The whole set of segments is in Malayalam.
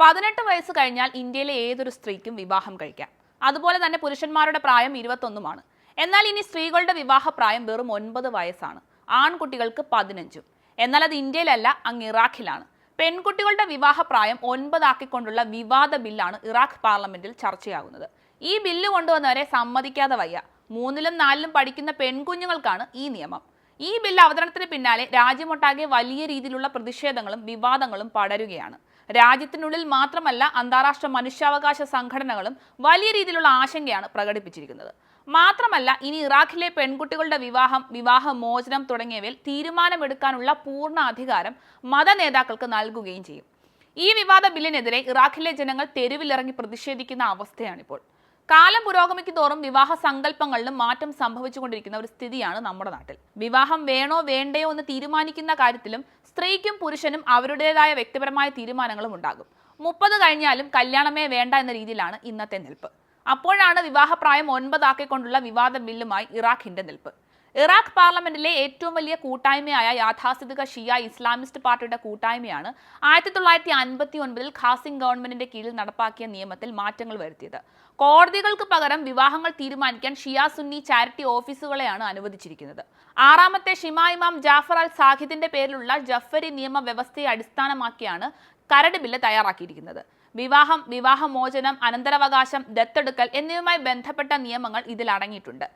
പതിനെട്ട് വയസ്സ് കഴിഞ്ഞാൽ ഇന്ത്യയിലെ ഏതൊരു സ്ത്രീക്കും വിവാഹം കഴിക്കാം. അതുപോലെ തന്നെ പുരുഷന്മാരുടെ പ്രായം ഇരുപത്തൊന്നുമാണ്. എന്നാൽ ഇനി സ്ത്രീകളുടെ വിവാഹ പ്രായം വെറും ഒൻപത് വയസ്സാണ്. ആൺകുട്ടികൾക്ക് പതിനഞ്ചും. എന്നാൽ അത് ഇന്ത്യയിലല്ല അങ്ങ് ഇറാഖിലാണ്. പെൺകുട്ടികളുടെ വിവാഹ പ്രായം ഒൻപതാക്കിക്കൊണ്ടുള്ള വിവാദ ബില്ലാണ് ഇറാഖ് പാർലമെന്റിൽ ചർച്ചയാകുന്നത്. ഈ ബില്ല് കൊണ്ടുവന്നവരെ സമ്മതിക്കാതെ വയ്യ. മൂന്നിലും നാലിലും പഠിക്കുന്ന പെൺകുഞ്ഞുങ്ങൾക്കാണ് ഈ നിയമം. ഈ ബില്ല് അവതരണത്തിന് പിന്നാലെ രാജ്യമൊട്ടാകെ വലിയ രീതിയിലുള്ള പ്രതിഷേധങ്ങളും വിവാദങ്ങളും പടരുകയാണ്. രാജ്യത്തിനുള്ളിൽ മാത്രമല്ല അന്താരാഷ്ട്ര മനുഷ്യാവകാശ സംഘടനകളും വലിയ രീതിയിലുള്ള ആശങ്കയാണ് പ്രകടിപ്പിച്ചിരിക്കുന്നത്. മാത്രമല്ല ഇനി ഇറാഖിലെ പെൺകുട്ടികളുടെ വിവാഹം വിവാഹ മോചനം തുടങ്ങിയവയിൽ തീരുമാനമെടുക്കാനുള്ള പൂർണ അധികാരം മത നേതാക്കൾക്ക് നൽകുകയും ചെയ്യും. ഈ വിവാദ ബില്ലിനെതിരെ ഇറാഖിലെ ജനങ്ങൾ തെരുവിലിറങ്ങി പ്രതിഷേധിക്കുന്ന അവസ്ഥയാണിപ്പോൾ. കാലം പുരോഗമിക്കുന്നതോറും വിവാഹ സങ്കല്പങ്ങളിലും മാറ്റം സംഭവിച്ചുകൊണ്ടിരിക്കുന്ന ഒരു സ്ഥിതിയാണ് നമ്മുടെ നാട്ടിൽ. വിവാഹം വേണോ വേണ്ടയോ എന്ന് തീരുമാനിക്കുന്ന കാര്യത്തിലും സ്ത്രീക്കും പുരുഷനും അവരുടേതായ വ്യക്തിപരമായ തീരുമാനങ്ങളും ഉണ്ടാകും. മുപ്പത് കഴിഞ്ഞാലും കല്യാണമേ വേണ്ട എന്ന രീതിയിലാണ് ഇന്നത്തെ നിൽപ്പ്. അപ്പോഴാണ് വിവാഹപ്രായം ഒൻപതാക്കിക്കൊണ്ടുള്ള വിവാദ ബില്ലുമായി ഇറാഖിന്റെ നിൽപ്പ്. ഇറാഖ് പാർലമെന്റിലെ ഏറ്റവും വലിയ കൂട്ടായ്മയായ യാഥാസ്ഥിതിക ഷിയ ഇസ്ലാമിസ്റ്റ് പാർട്ടിയുടെ കൂട്ടായ്മയാണ് ആയിരത്തി തൊള്ളായിരത്തി അൻപത്തി ഒൻപതിൽ ഖാസിം ഗവൺമെന്റിന്റെ കീഴിൽ നടപ്പാക്കിയ നിയമത്തിൽ മാറ്റങ്ങൾ വരുത്തിയത്. കോടതികൾക്ക് പകരം വിവാഹങ്ങൾ തീരുമാനിക്കാൻ ഷിയ സുന്നി ചാരിറ്റി ഓഫീസുകളെയാണ് അനുവദിച്ചിരിക്കുന്നത്. ആറാമത്തെ ഷിമാ ഇമാം ജാഫർ അൽ സാഹിദിന്റെ പേരിലുള്ള ജഫരി നിയമ വ്യവസ്ഥയെ അടിസ്ഥാനമാക്കിയാണ് കരട് ബില്ല് തയ്യാറാക്കിയിരിക്കുന്നത്. വിവാഹം വിവാഹമോചനം അനന്തരാവകാശം ദത്തെടുക്കൽ എന്നിവയുമായി ബന്ധപ്പെട്ട നിയമങ്ങൾ ഇതിൽ അടങ്ങിയിട്ടുണ്ട്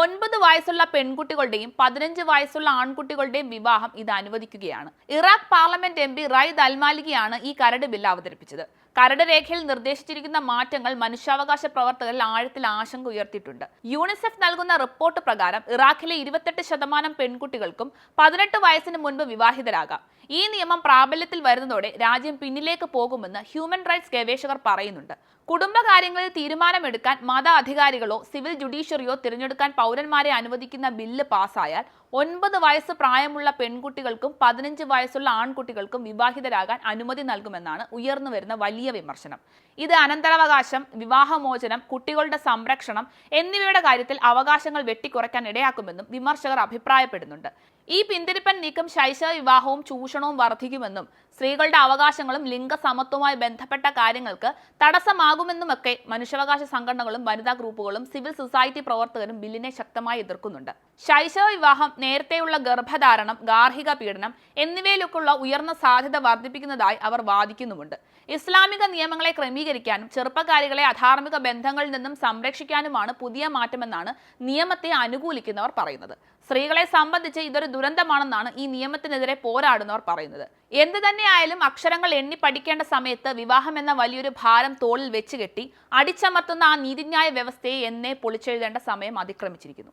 ഒൻപത് വയസ്സുള്ള പെൺകുട്ടികളുടെയും പതിനഞ്ച് വയസ്സുള്ള ആൺകുട്ടികളുടെയും വിവാഹം ഇത് അനുവദിക്കുകയാണ്. Iraq parliament M P Raed അൽമാലികിയാണ് ഈ കരട് ബില്ല് അവതരിപ്പിച്ചത്. കരട് രേഖയിൽ നിർദ്ദേശിച്ചിരിക്കുന്ന മാറ്റങ്ങൾ മനുഷ്യാവകാശ പ്രവർത്തകരിൽ ആഴത്തിൽ ആശങ്ക ഉയർത്തിയിട്ടുണ്ട്. യൂണിസെഫ് നൽകുന്ന റിപ്പോർട്ട് പ്രകാരം ഇറാഖിലെ ഇരുപത്തെട്ട് ശതമാനം പെൺകുട്ടികൾക്കും പതിനെട്ട് വയസ്സിന് മുൻപ് വിവാഹിതരാകാം. ഈ നിയമം പ്രാബല്യത്തിൽ വരുന്നതോടെ രാജ്യം പിന്നിലേക്ക് പോകുമെന്ന് ഹ്യൂമൻ റൈറ്റ്സ് ഗവേഷകർ പറയുന്നുണ്ട്. കുടുംബകാര്യങ്ങളിൽ തീരുമാനമെടുക്കാൻ മത അധികാരികളോ സിവിൽ ജുഡീഷ്യറിയോ തിരഞ്ഞെടുക്കാൻ പൗരന്മാരെ അനുവദിക്കുന്ന ബില്ല് പാസ്സായാൽ ഒൻപത് വയസ്സ് പ്രായമുള്ള പെൺകുട്ടികൾക്കും പതിനഞ്ച് വയസ്സുള്ള ആൺകുട്ടികൾക്കും വിവാഹിതരാകാൻ അനുമതി നൽകുമെന്നാണ് ഉയർന്നു വരുന്ന വലിയ വിമർശനം. ഇത് അനന്തരാവകാശം വിവാഹമോചനം കുട്ടികളുടെ സംരക്ഷണം എന്നിവയുടെ കാര്യത്തിൽ അവകാശങ്ങൾ വെട്ടിക്കുറയ്ക്കാൻ ഇടയാക്കുമെന്നും വിമർശകർ അഭിപ്രായപ്പെടുന്നുണ്ട്. ഈ പിന്തിരിപ്പൻ നീക്കം ശൈശവ വിവാഹവും ചൂഷണവും വർദ്ധിക്കുമെന്നും സ്ത്രീകളുടെ അവകാശങ്ങളും ലിംഗസമത്വവുമായി ബന്ധപ്പെട്ട കാര്യങ്ങൾക്ക് തടസ്സമാകുമെന്നുമൊക്കെ മനുഷ്യാവകാശ സംഘടനകളും വനിതാ ഗ്രൂപ്പുകളും സിവിൽ സൊസൈറ്റി പ്രവർത്തകരും ബില്ലിനെ ശക്തമായി എതിർക്കുന്നുണ്ട്. ശൈശവ വിവാഹം നേരത്തെയുള്ള ഗർഭധാരണം ഗാർഹിക പീഡനം എന്നിവയിലൊക്കെയുള്ള ഉയർന്ന സാധ്യത വർദ്ധിപ്പിക്കുന്നതായി അവർ വാദിക്കുന്നുമുണ്ട്. ഇസ്ലാമിക നിയമങ്ങളെ ക്രമീകരിക്കാനും ചെറുപ്പക്കാരികളെ അധാർമിക ബന്ധങ്ങളിൽ നിന്നും സംരക്ഷിക്കാനുമാണ് പുതിയ മാറ്റമെന്നാണ് നിയമത്തെ അനുകൂലിക്കുന്നവർ പറയുന്നത്. സ്ത്രീകളെ സംബന്ധിച്ച് ഇതൊരു ദുരന്തമാണെന്നാണ് ഈ നിയമത്തിനെതിരെ പോരാടുന്നവർ പറയുന്നത്. എന്ത് തന്നെയായാലും അക്ഷരങ്ങൾ എണ്ണി പഠിക്കേണ്ട സമയത്ത് വിവാഹം എന്ന വലിയൊരു ഭാരം തോളിൽ വെച്ച് കെട്ടി അടിച്ചമർത്തുന്ന ആ നീതിന്യായ വ്യവസ്ഥയെ എന്നെ പൊളിച്ചെഴുതേണ്ട സമയം അതിക്രമിച്ചിരിക്കുന്നു.